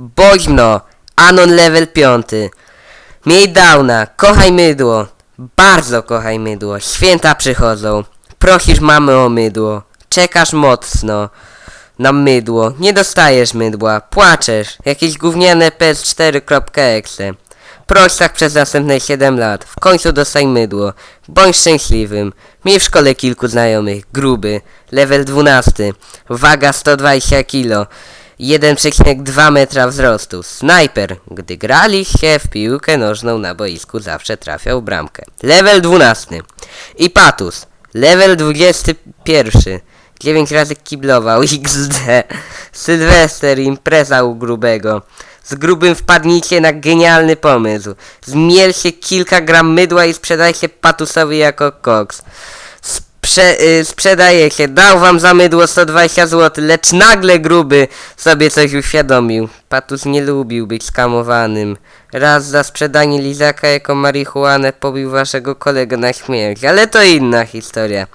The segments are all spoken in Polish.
Boźno, Anon level 5. Miej downa, kochaj mydło. Bardzo kochaj mydło. Święta przychodzą. Prosisz mamy o mydło. Czekasz mocno na mydło. Nie dostajesz mydła. Płaczesz. Jakieś gówniane PS4.exe. Proś tak przez następne 7 lat. W końcu dostaj mydło. Bądź szczęśliwym. Miej w szkole kilku znajomych. Gruby. Level 12. Waga 120 kg. 1,2 metra wzrostu. Snajper. Gdy graliście w piłkę nożną na boisku zawsze trafiał bramkę. Level 12. I Patus. Level 21. 9 razy kiblował XD. Sylwester, impreza u grubego. Z grubym wpadnijcie na genialny pomysł. Zmielcie kilka gram mydła i sprzedajcie patusowi jako koks. Sprze y, sprzedaje się, dał wam za mydło 120 zł, lecz nagle gruby sobie coś uświadomił. Patus nie lubił być skamowanym. Raz za sprzedanie lizaka jako marihuanę pobił waszego kolegę na śmierć, ale to inna historia.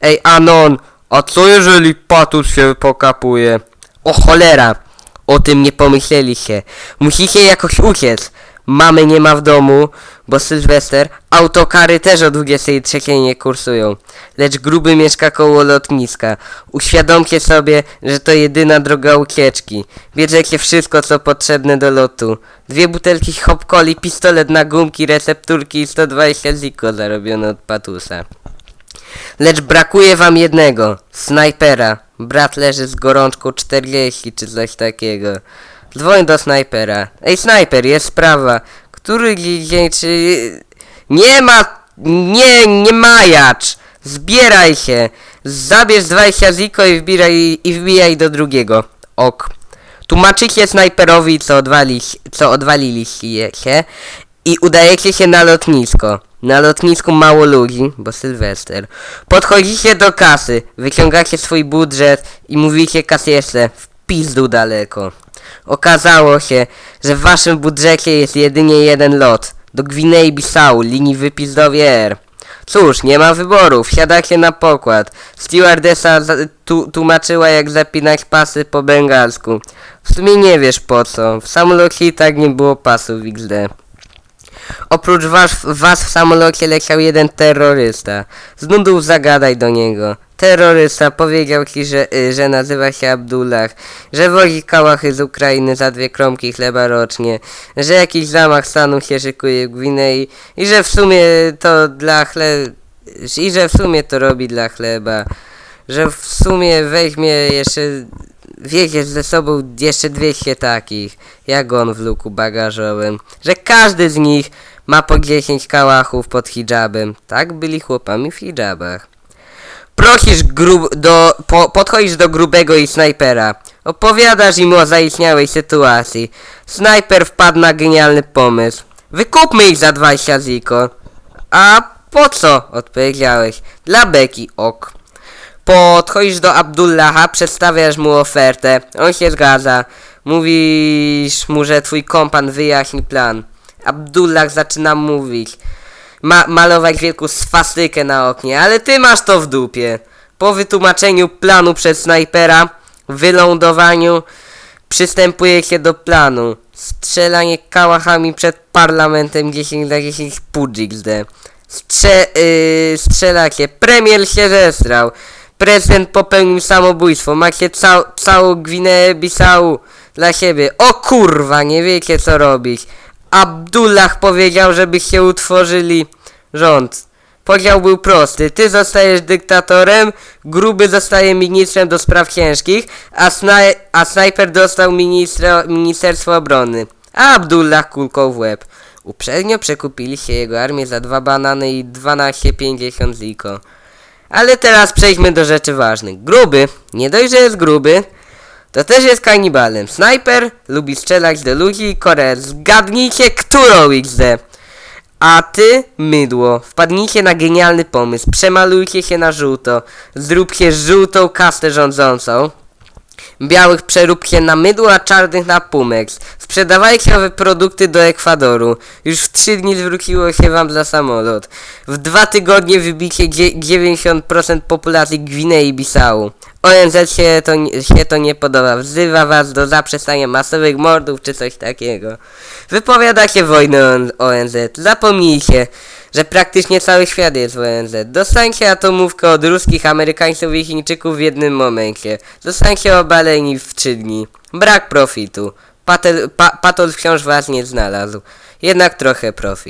Ej Anon, a co jeżeli Patus się pokapuje? O cholera, o tym nie pomyśleliście. Musicie jakoś uciec. Mamy nie ma w domu, bo Sylwester, autokary też o 23 nie kursują. Lecz gruby mieszka koło lotniska. Uświadomcie sobie, że to jedyna droga ucieczki. Bierzecie wszystko, co potrzebne do lotu. Dwie butelki hopcoli, pistolet na gumki, recepturki i 120 ziko zarobione od patusa. Lecz brakuje wam jednego. Snajpera. Brat leży z gorączką 40 czy coś takiego. Dzwoń do snajpera. Ej, snajper, jest sprawa. Który czy... Nie ma... Nie, nie majacz! Zbieraj się! Zabierz 20 ziko i wbijaj, i wbijaj do drugiego. Ok. Tłumaczycie snajperowi, co, odwali, co odwaliliście się i udajecie się na lotnisko. Na lotnisku mało ludzi, bo Sylwester. Podchodzicie do kasy, wyciągacie swój budżet i mówicie kasjerce w pizdu daleko. Okazało się, że w waszym budżecie jest jedynie jeden lot. Do Gwinei-Bissau, linii wypizdowie Air. Cóż, nie ma wyboru, wsiadacie na pokład. Stewardessa tłumaczyła jak zapinać pasy po bengalsku. W sumie nie wiesz po co, w samolocie i tak nie było pasów XD. Oprócz was, was w samolocie leciał jeden terrorysta. Z nudów zagadaj do niego. Terrorysta powiedział ci, że, y, że nazywa się Abdullah, że wozi kałachy z Ukrainy za dwie kromki chleba rocznie, że jakiś zamach stanu się szykuje w Gwinei i że w sumie to dla chle... i że w sumie to robi dla chleba, że w sumie weźmie jeszcze wiezie ze sobą jeszcze 200 takich, jak on w luku bagażowym, że każdy z nich ma po 10 kałachów pod hijabem. Tak byli chłopami w hijabach. Prosisz grub do, po, podchodzisz do grubego i snajpera. Opowiadasz im o zaistniałej sytuacji. Snajper wpadł na genialny pomysł. Wykupmy ich za 20 ziko. A po co? Odpowiedziałeś. Dla beki, ok. Podchodzisz do Abdullaha, przedstawiasz mu ofertę. On się zgadza. Mówisz mu, że twój kompan wyjaśni plan. Abdullah zaczyna mówić. Ma malować wielką swastykę na oknie, ale ty masz to w dupie. Po wytłumaczeniu planu przez snajpera, wylądowaniu, przystępuje się do planu. Strzelanie kałachami przed parlamentem 10 na 10 pudż XD. Strze yy, strzelacie. Premier się zestrał. Prezydent popełnił samobójstwo. Macie cał całą Gwineę Bissau dla siebie. O kurwa, nie wiecie co robić. Abdullah powiedział, żebyście utworzyli rząd. Podział był prosty. Ty zostajesz dyktatorem, gruby zostaje ministrem do spraw ciężkich, a, snaj a snajper dostał ministra Ministerstwo Obrony. A Abdullah kulką w łeb. Uprzednio przekupiliście jego armię za dwa banany i 12,50 ziko. Ale teraz przejdźmy do rzeczy ważnych. Gruby, nie dość, że jest gruby, to też jest kanibalem. Snajper lubi strzelać do ludzi i Koreę. Zgadnijcie, którą XD. A ty, mydło, wpadnijcie na genialny pomysł. Przemalujcie się na żółto. Zróbcie żółtą kastę rządzącą. Białych przeróbcie na mydło, a czarnych na Pumex. Sprzedawajcie owe produkty do Ekwadoru. Już w 3 dni zwróciło się wam za samolot. W dwa tygodnie wybicie dzie- 90% populacji Gwinei Bissau. ONZ się to, się to nie podoba. Wzywa was do zaprzestania masowych mordów czy coś takiego. Wypowiadacie wojnę on- ONZ. Zapomnijcie, że praktycznie cały świat jest w ONZ. Dostańcie atomówkę od ruskich, amerykańców i Chińczyków w jednym momencie. Zostańcie obaleni w 3 dni. Brak profitu. Patel, pa, Patol wciąż was nie znalazł. Jednak trochę profit.